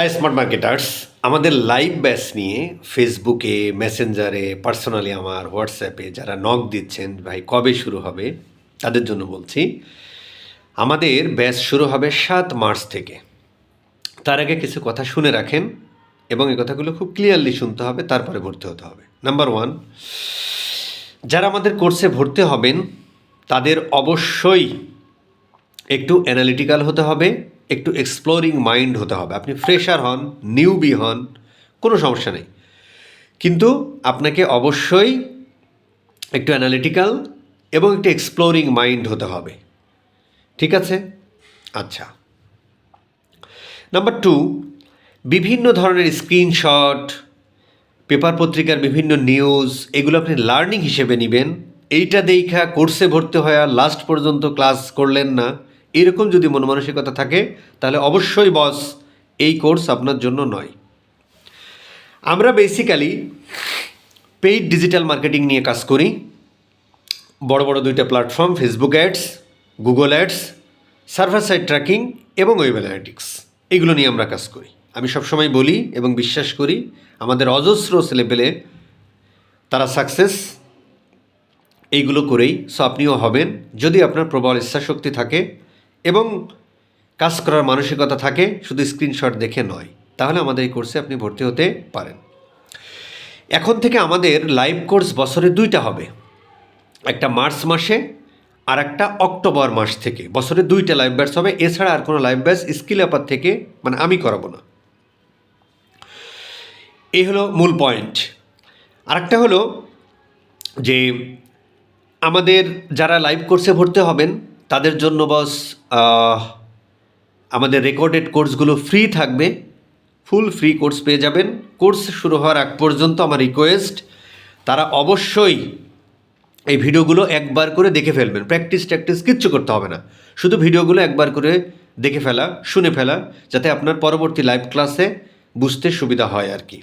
High smart marketers আমাদের live batch নিয়ে ফেসবুকে মেসেঞ্জারে পার্সোনালি আমার হোয়াটসঅ্যাপে যারা নক দিচ্ছেন, ভাই, কবে শুরু হবে? তাদের জন্য বলছি, আমাদের ব্যাচ শুরু হবে সাত মার্চ থেকে। তার আগে কিছু কথা শুনে রাখেন এবং এই কথাগুলো খুব ক্লিয়ারলি শুনতে হবে, তারপরে ভর্তি হতে হবে। নাম্বার ওয়ান যারা আমাদের কোর্সে ভর্তি হবেন, তাদের অবশ্যই একটু অ্যানালিটিক্যাল হতে হবে একটু এক্সপ্লোরিং মাইন্ড হতে হবে। আপনি ফ্রেশার হন নিউবি হন, কোনো সমস্যা নেই। কিন্তু আপনাকে অবশ্যই একটু অ্যানালিটিক্যাল এবং একটু এক্সপ্লোরিং মাইন্ড হতে হবে। ঠিক আছে? আচ্ছা। নাম্বার টু বিভিন্ন ধরনের স্ক্রিনশট পেপার পত্রিকার বিভিন্ন নিউজ এগুলো আপনি লার্নিং হিসেবে নেবেন। এইটা দেখা কোর্সে ভর্তি হয়ে লাস্ট পর্যন্ত ক্লাস করলেন না। এরকম যদি মন মানসিকতা থাকে, তাহলে অবশ্যই বস এই কোর্স আপনার জন্য নয়। আমরা বেসিক্যালি পেইড ডিজিটাল মার্কেটিং নিয়ে কাজ করি। বড় বড় দুইটা platform Facebook ads Google ads server side tracking এবং ওয়েব অ্যানালিটিক্স এগুলো নিয়ে আমরা কাজ করি। আমি সবসময় বলি এবং বিশ্বাস করি, আমাদের অজস্র ছেলেপেলে তারা সাকসেস এইগুলো করেই। সো আপনিও হবেন। যদি আপনার প্রবল ইচ্ছাশক্তি থাকে এবং কাজ করার মানসিকতা থাকে, শুধু স্ক্রিনশট দেখে নয়। তাহলে আমাদের এই কোর্সে আপনি ভর্তি হতে পারেন। এখন থেকে আমাদের লাইভ কোর্স বছরে দুইটা হবে। একটা মার্চ মাসে, আর একটা অক্টোবর মাস থেকে। বছরে দুইটা লাইভ ব্যাচ হবে। এছাড়া আর কোনো লাইভ ব্যাচ স্কিল অ্যাপার থেকে মানে আমি করাবো না। এই হলো মূল পয়েন্ট আরেকটা হলো যে, আমাদের যারা লাইভ কোর্সে ভর্তি হবেন, তাদের জন্য বস আমাদের রেকর্ডেড কোর্সগুলো ফ্রি থাকবে। ফুল ফ্রি কোর্স পেয়ে যাবেন। কোর্স শুরু হওয়ার আগ পর্যন্ত আমার রিকোয়েস্ট তারা অবশ্যই এই ভিডিওগুলো একবার করে দেখে ফেলবেন। প্র্যাকটিস ট্যাকটিস কিচ্ছু করতে হবে না। শুধু ভিডিওগুলো একবার করে দেখে ফেলা, শুনে ফেলা, যাতে আপনার পরবর্তী লাইভ ক্লাসে বুঝতে সুবিধা হয় আর কি।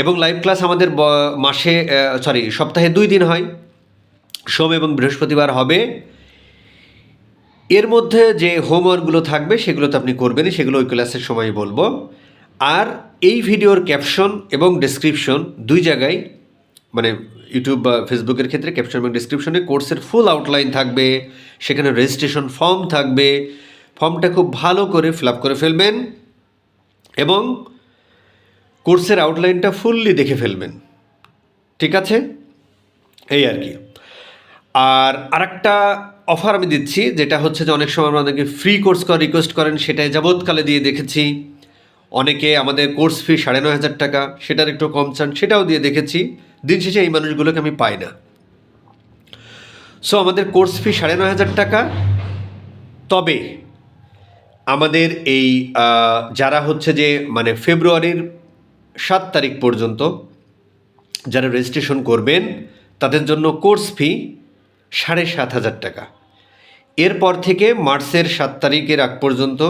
এবং লাইভ ক্লাস আমাদের মাসে সরি সপ্তাহে দুই দিন হয়। সোম এবং বৃহস্পতিবার হবে। এর মধ্যে যে হোমওয়ার্কগুলো থাকবে সেগুলো তো আপনি করবেনই, সেগুলো ওই ক্লাসের সময় বলব। আর এই ভিডিওর ক্যাপশন এবং ডেসক্রিপশন দুই জায়গায় মানে ইউটিউব বা ফেসবুকের ক্ষেত্রে ক্যাপশন এবং ডিসক্রিপশনে কোর্সের ফুল আউটলাইন থাকবে, সেখানে রেজিস্ট্রেশন ফর্ম থাকবে। ফর্মটা খুব ভালো করে ফিল আপ করে ফেলবেন এবং কোর্সের আউটলাইনটা ফুললি দেখে ফেলবেন। ঠিক আছে? এই আর কি। আর আরেকটা অফার আমি দিচ্ছি, যেটা হচ্ছে যে অনেক সময় আমরা অনেকে ফ্রি কোর্স রিকোয়েস্ট করেন, সেটাই যাবৎকালে দিয়ে দেখেছি। অনেকে আমাদের কোর্স ফি সাড়ে নয় হাজার টাকা, সেটার একটু কম চান, সেটাও দিয়ে দেখেছি। দিন শেষে এই মানুষগুলোকে আমি পাই না। সো আমাদের কোর্স ফি সাড়ে নয় হাজার টাকা। তবে, আমাদের এই যারা হচ্ছে যে মানে ফেব্রুয়ারির সাত তারিখ পর্যন্ত যারা রেজিস্ট্রেশন করবেন, তাদের জন্য কোর্স ফি সাড়ে সাত হাজার টাকা। এরপর থেকে মার্চের সাত তারিখের আগ পর্যন্ত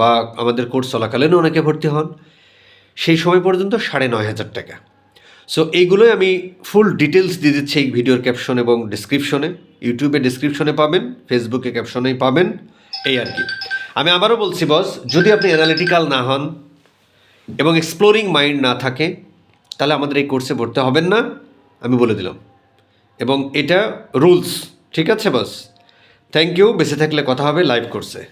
বা আমাদের কোর্স চলাকালীনও অনেকে ভর্তি হন, সেই সময় পর্যন্ত সাড়ে নয় হাজার টাকা। সো এইগুলোই আমি ফুল ডিটেলস দিয়ে দিচ্ছি এই ভিডিওর ক্যাপশন এবং ডিসক্রিপশনে ইউটিউবে ডিসক্রিপশনে পাবেন ফেসবুকে ক্যাপশনেই পাবেন, এই আর কি। আমি আবারও বলছি বস যদি আপনি অ্যানালিটিক্যাল না হন এবং এক্সপ্লোরিং মাইন্ড না থাকে, তাহলে আমাদের এই কোর্সে ভর্তি হবেন না, আমি বলে দিলাম। এবং এটা রুলস ঠিক আছে বস থ্যাংক ইউ বেঁচে থাকলে কথা হবে লাইভ কোর্সে